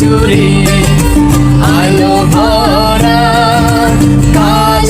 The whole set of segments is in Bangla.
জুড়ে আলো ভরা কাজ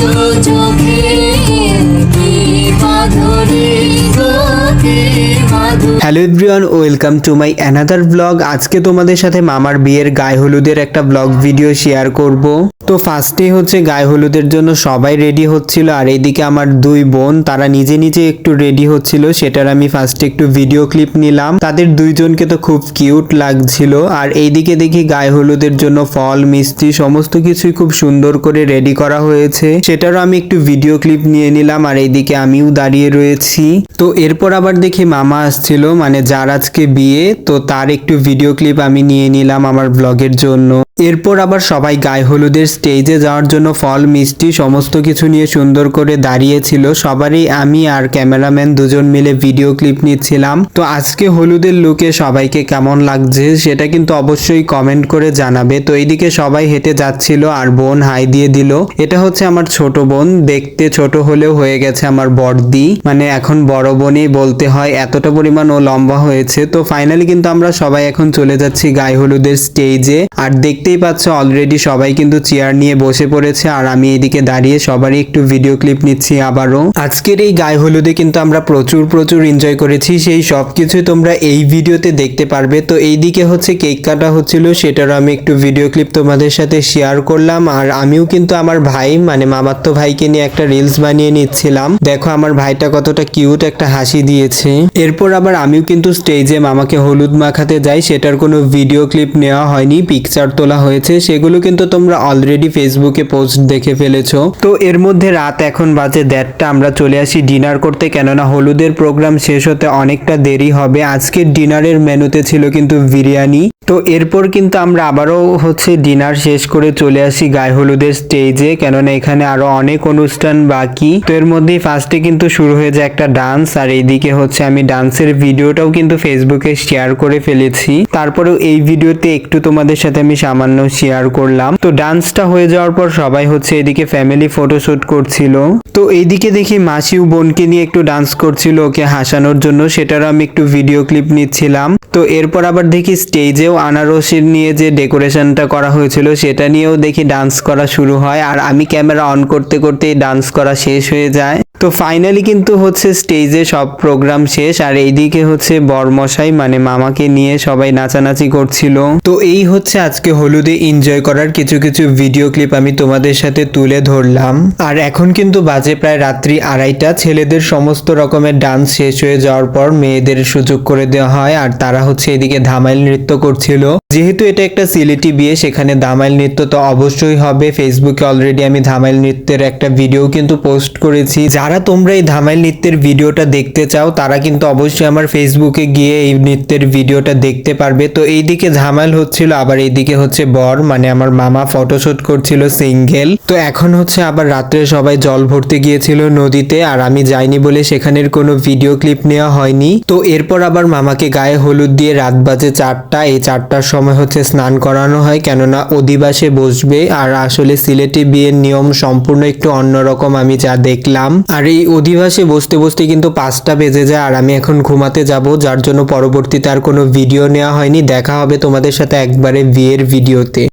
hello everyone, welcome to my another blog. আজকে তোমাদের সাথে মামার বিয়ের গায়ে হলুদের একটা ব্লগ ভিডিও শেয়ার করব। তো ফার্স্টে হচ্ছে গায়ে হলুদের জন্য সবাই রেডি হচ্ছিল, আর এইদিকে আমার দুই বোন, তারা নিজে নিজে একটু রেডি হচ্ছিল, সেটার আমি ফার্স্টে একটু ভিডিও ক্লিপ নিলাম। তাদের দুইজনকে তো খুব কিউট লাগছিল, আর এইদিকে দেখি গায়ে হলুদের জন্য ফল, মিষ্টি, সমস্ত কিছুই খুব সুন্দর করে রেডি করা হয়েছে। সেটারও আমি একটু ভিডিও ক্লিপ নিয়ে নিলাম, আর এইদিকে আমিও দাঁড়িয়ে রয়েছি। তো এরপর আবার দেখি মামা আসছিল মানে যার আজকে বিয়ে, তো তার একটু ভিডিও ক্লিপ আমি নিয়ে নিলাম আমার ব্লগের জন্য। এরপর আবার সবাই গায়ে হলুদের স্টেজে যাওয়ার জন্য ফল, মিষ্টি, সমস্ত কিছু নিয়ে সুন্দর করে দাঁড়িয়েছিল। সবারই আমি আর ক্যামেরাম্যান দুজন মিলে ভিডিও ক্লিপ নিচ্ছিলাম। তো আজকে হলুদের লুকে সবাইকে কেমন লাগছে সেটা কিন্তু অবশ্যই কমেন্ট করে জানাবে। তো এইদিকে সবাই হেঁটে যাচ্ছিল আর বোন হাই দিয়ে দিল, এটা হচ্ছে আমার ছোট বোন, দেখতে ছোট হলেও হয়ে গেছে আমার বড়দি মানে এখন বড় বোনই বলতে হয়, এতটা পরিমাণ ও লম্বা হয়েছে। তো ফাইনালি কিন্তু আমরা সবাই এখন চলে যাচ্ছি গায়ে হলুদের স্টেজে আর দেখতেই পাচ্ছ অলরেডি সবাই কিন্তু চেয়ার নিয়ে বসে পড়েছে আর আমি এদিকে দাঁড়িয়ে সবারই একটু ভিডিও ক্লিপ নিচ্ছি আবারও। আজকের এই গায়ে হলুদে কিন্তু আমরা প্রচুর প্রচুর এনজয় করেছি। সেই সব কিছুই তোমরা এই ভিডিওতে দেখতে পারবে। তো এইদিকে হচ্ছে কেক কাটা হচ্ছিল, সেটারও আমি একটু ভিডিও ক্লিপ তোমাদের সাথে শেয়ার করলাম। আর আমিও কিন্তু আমার ভাই মানে মামাত্ম ভাইকে নিয়ে একটা রিলস বানিয়ে নিচ্ছিলাম। দেখো আমার ভাইটা কতটা কিউট একটা হাসি দিয়েছে। এরপর আবার আমিও কিন্তু স্টেজে মামাকে হলুদ মাখাতে যাই, সেটার কোনো ভিডিও ক্লিপ নেওয়া হয়নি। পিকচার তোলা হয়েছে, সেগুলো কিন্তু তোমরা অলরেডি ফেসবুকে পোস্ট দেখে ফেলেছো। তো এর মধ্যে রাত এখন বাজে দেড়টা, আমরা চলে আসি ডিনার করতে। কেননা হলুদের প্রোগ্রাম শেষ হতে অনেকটা দেরি হবে। আজকের ডিনারের মেনুতে ছিল কিন্তু বিরিয়ানি। তো এরপর কিন্তু আমরা আবারও হচ্ছে ডিনার শেষ করে চলে আসি গায়ে হলুদের স্টেজে কেননা এখানে আরও অনেক অনুষ্ঠান বাকি। তো এর মধ্যেই ফার্স্টে কিন্তু শুরু হয়ে যায় একটা ডান্স আর এইদিকে হচ্ছে আমি ডান্সের ভিডিওটাও কিন্তু ফেসবুকে শেয়ার করে ফেলেছি। তারপরেও এই ভিডিওতে একটু তোমাদের সাথে আমি সামান্য শেয়ার করলাম। তো ডান্সটা হয়ে যাওয়ার পর সবাই হচ্ছে এদিকে ফ্যামিলি ফটোশুট করছিল। তো এইদিকে দেখি মাসিও বোনকে নিয়ে একটু ডান্স করছিল, ওকে হাসানোর জন্য। সেটারও আমি একটু ভিডিও ক্লিপ নিচ্ছিলাম। তো এরপর আবার দেখি স্টেজেও আনারসির নিয়ে যে ডেকোরেশনটা করা হয়েছিল সেটা নিয়েও দেখি ডান্স করা শুরু হয়। আর আমি ক্যামেরা অন করতে করতেই ডান্স করা শেষ হয়ে যায়। তো ফাইনালি কিন্তু হচ্ছে স্টেজে সব প্রোগ্রাম শেষ, আর এইদিকে হচ্ছে বরমশাই মানে মামাকে নিয়ে সবাই নাচানাচি করছিল। তো এই হচ্ছে আজকে হলুদে এনজয় করার কিছু কিছু ভিডিও ক্লিপ আমি তোমাদের সাথে তুলে ধরলাম। আর এখন কিন্তু বাজে প্রায় রাত্রি আড়াইটা, ছেলেদের সমস্ত রকমের ডান্স শেষ হয়ে যাওয়ার পর মেয়েদের সুযোগ করে দেওয়া হয়, আর তারা হচ্ছে এদিকে ধামাইল নৃত্য করছিল। যেহেতু এটা একটা সিলেটি বিয়ে, সেখানে ধামাইল নৃত্য তো অবশ্যই হবে। ফেসবুকে অলরেডি আমি ধামাইল নৃত্যের একটা ভিডিও কিন্তু পোস্ট করেছি। যারা তোমরা এই ধামাইল নৃত্যের ভিডিওটা দেখতে চাও, তারা কিন্তু অবশ্যই আমার ফেসবুকে গিয়ে এই নৃত্যের ভিডিওটা দেখতে পারবে। তো এইদিকে ধামাইল হচ্ছিল, আবার এইদিকে হচ্ছে বর মানে আমার মামা ফটোশুট করছিল সিঙ্গেল তো এখন হচ্ছে আবার রাত্রে সবাই জল ভরতে গিয়েছিল নদীতে, আর আমি যাইনি বলে সেখানের কোনো ভিডিও ক্লিপ নেওয়া হয়নি। তো এরপর আবার মামাকে গায়ে হলুদ দিয়ে রাত বাজে চারটা, এই চারটার সময় হচ্ছে স্নান করানো হয়, কেননা অধিবাসে বসবে। আর আসলে সিলেটি বিয়ের নিয়ম সম্পূর্ণ একটু অন্যরকম আমি যা দেখলাম। আর এই অধিবাসে বসতে বসতে কিন্তু পাঁচটা বেজে যায় আর আমি এখন ঘুমাতে যাব। যার জন্য পরবর্তীতে আর কোনো ভিডিও নেওয়া হয়নি। দেখা হবে তোমাদের সাথে একবারে বিয়ের ভিডিওতে।